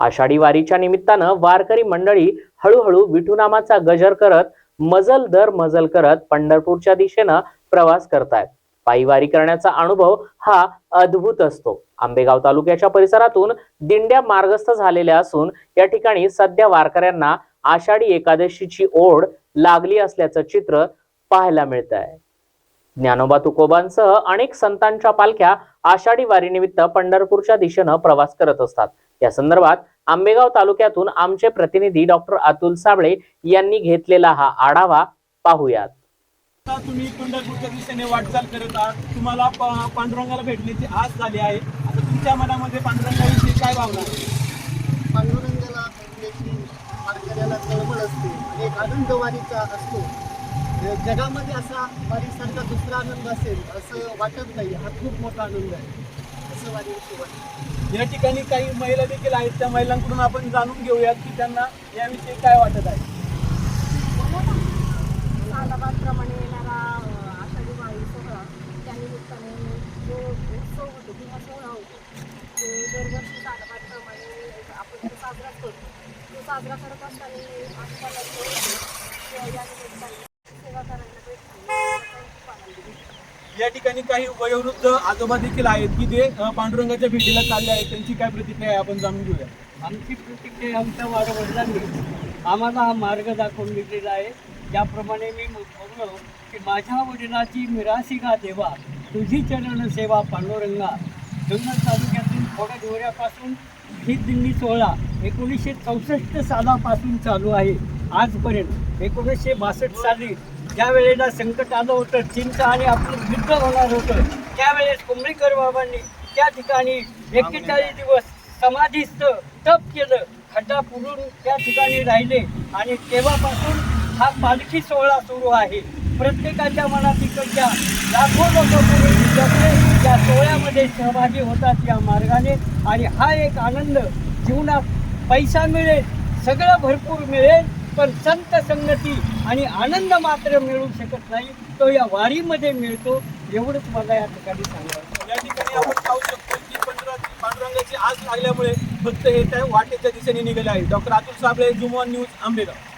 आषाढी वारीच्या निमित्तानं वारकरी मंडळी हळूहळू विठुनामाचा गजर करत मजल दर मजल करत पंढरपूरच्या दिशेनं प्रवास करतायत. पायी वारी करण्याचा अनुभव हा अद्भुत असतो. आंबेगाव तालुक्याच्या परिसरातून दिंड्या मार्गस्थ झालेल्या असून या ठिकाणी सध्या वारकऱ्यांना आषाढी एकादशीची ओढ लागली असल्याचं चित्र पाहायला मिळत आहे ज्ञानोबा तुकोबांसह अनेक संतांच्या पालख्या आषाढी वारीनिमित्त पंढरपूरच्या दिशेनं प्रवास करत असतात. या संदर्भात आंबेगाव तालुक्यातून आमचे प्रतिनिधी डॉक्टर अतुल साबळे यांनी घेतलेला हा आढावा पाहूयात. आता तुम्ही पंढरपूरच्या दिशेने वाटचाल करत आहात. तुम्हाला पांडुरंगाला भेटण्याची आस झाली आहे. आता तुमच्या मनामध्ये पांडुरंगाविषयी काय भावना आहे? पांडुरंगाला भेटण्याची असते. आणि एक आनंद वारीचा असतो. जगामध्ये असा वारीसारखा दुसरा आनंद असेल असं वाटत नाही. हा खूप मोठा आनंद आहे. असं वारीविषयी वाटतं. या ठिकाणी काही महिला देखील आहेत. त्या महिलांकडून आपण जाणून घेऊयात की त्यांना याविषयी काय वाटत आहे. सालाबादप्रमाणे येणारा अ, आषाढी वारी सोहळा त्यानिमित्ताने जो उत्सव होतो किंवा सोहळा होतो तो दरवर्षी सालाबादप्रमाणे आपण तो साजरा करतो तो साजरा करत असताना आजकाल या निमित्ताने या ठिकाणी काही वयोवृद्ध आजोबा देखील आहेत की ते पांडुरंगाच्या भेटीला चालले आहेत त्यांची काय प्रतिक्रिया आहे आपण जाणून घेऊया. आमची प्रतिक्रिया आमच्या वाढवडिलांनी आम्हाला हा मार्ग दाखवून दिलेला आहे. ज्याप्रमाणे मी बोललो की माझ्या वडिलाची मिरासिका देवा तुझी चरण सेवा पांडुरंगा. जुन्नर तालुक्यातून थोड्या डोऱ्यापासून ही दिंडी सोहळा एकोणीसशे चौसष्ट सालापासून चालू आहे. आजपर्यंत एकोणीसशे बासष्ट साली ज्या वेळेला संकट आलं होतं चिंता आणि आपलं युद्ध होणार होतं त्यावेळेस कुंभळीकर बाबांनी त्या ठिकाणी एक्केचाळीस दिवस समाधीस्थ तप केलं खड्डा पुरून त्या ठिकाणी राहिले आणि तेव्हापासून हा पालखी सोहळा सुरू आहे. प्रत्येकाच्या मनात इकडच्या लाखो लोक पुढे या सोहळ्यामध्ये सहभागी होतात या मार्गाने आणि हा एक आनंद जीवनात पैसा मिळेल सगळं भरपूर मिळेल. पण संत संगती आणि आनंद मात्र मिळू शकत नाही तो या वारीमध्ये मिळतो एवढंच मला या ठिकाणी सांगायचं या ठिकाणी आपण पाहू शकतो की पंढरा पांडुरंगाची आस लागल्यामुळे फक्त हे त्या वाटेच्या दिशेने निघाले आहे. डॉक्टर अतुल साबळे जुमॉन न्यूज आंबेगाव.